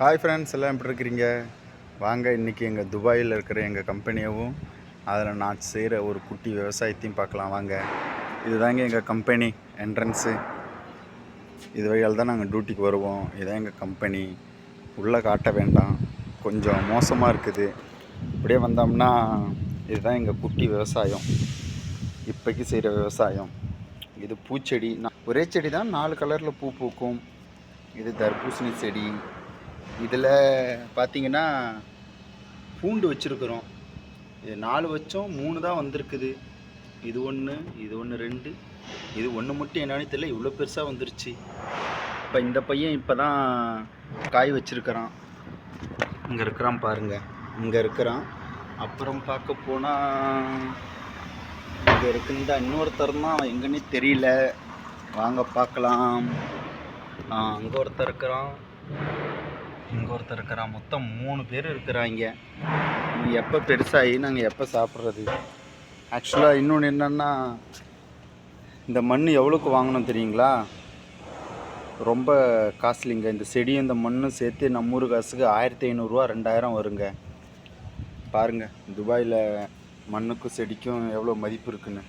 Hi friends எல்லாம் எப்படி இருக்கிறீங்க? வாங்க இன்றைக்கி எங்கள் துபாயில் இருக்கிற எங்கள் கம்பெனியவும் அதில் நான் செய்கிற ஒரு குட்டி விவசாயத்தையும் பார்க்கலாம். வாங்க இதுதாங்க எங்கள் கம்பெனி என்ட்ரன்ஸு இது வழியால் தான் நாங்கள் டியூட்டிக்கு வருவோம். இதுதான் எங்கள் கம்பெனி உள்ளே காட்ட வேண்டாம். கொஞ்சம் மோசமாக இருக்குது. இப்படியே வந்தோம்னா இதுதான் எங்கள் குட்டி விவசாயம். இப்போக்கி செய்கிற விவசாயம். இது பூச்செடி. நான் ஒரே செடி தான் நாலு கலரில் பூ பூக்கும். இது தர்பூசணி செடி. இதில் பார்த்தீங்கன்னா பூண்டு வச்சுருக்குறோம். இது நாலு வச்சோம் மூணு தான் வந்திருக்குது. இது ஒன்று இது ஒன்று ரெண்டு. இது ஒன்று மட்டும் என்னன்னு தெரியல இவ்வளோ பெருசாக வந்துருச்சு. இப்போ இந்த பையன் இப்போ தான் காய் வச்சிருக்கிறான். இங்கே இருக்கிறான் பாருங்க. இங்கே இருக்கிறான். அப்புறம் பார்க்க போனால் இங்கே இருக்கு இந்த இன்னொருத்தர் தான் அவன் எங்கன்னே தெரியல. வாங்க பார்க்கலாம். அங்கே ஒருத்தர் இருக்கிறான். இங்கே ஒருத்தர் இருக்கிறான். மொத்தம் மூணு பேர் இருக்கிறாங்க. எப்போ பெருசாகி நாங்கள் எப்போ சாப்பிட்றது? ஆக்சுவலாக இன்னொன்று என்னென்னா இந்த மண் எவ்வளோக்கு வாங்கணும் தெரியுங்களா? ரொம்ப காஸ்ட்லிங்க. இந்த செடியும் இந்த மண்ணும் சேர்த்து நம்ம ஊர் காசுக்கு ஆயிரத்தி ஐநூறுரூவா ரெண்டாயிரம் வருங்க. பாருங்கள் துபாயில் மண்ணுக்கும் செடிக்கும் எவ்வளோ மதிப்பு இருக்குன்னு.